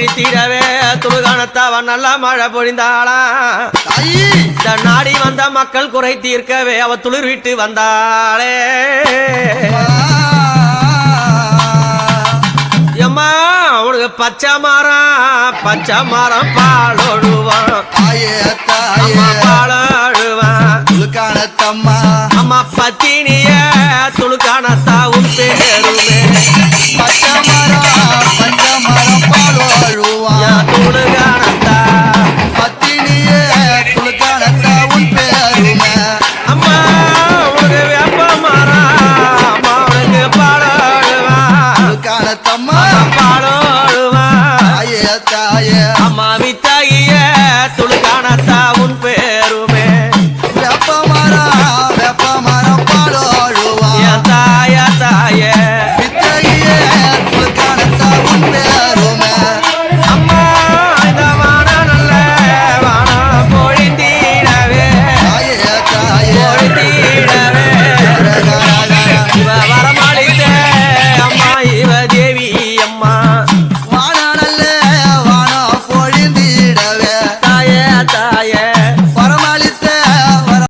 செழித்திடவே துளுகானத்தவன் நல்ல மழை பொழிந்தாளா? இந்த நாடி வந்த மக்கள் குறை தீர்க்கவே அவ துளிர் விட்டு வந்தாளே. எம்மா அவனுக்கு பச்சை மரம் பச்சை மரம் பாலோடுவான் பாலாடுவான் அம்மா பத்தினிய பேருமே துலுக்கானத்தம்மா பாலாடுவான் தாயே தாயே. அம்மா விச்ச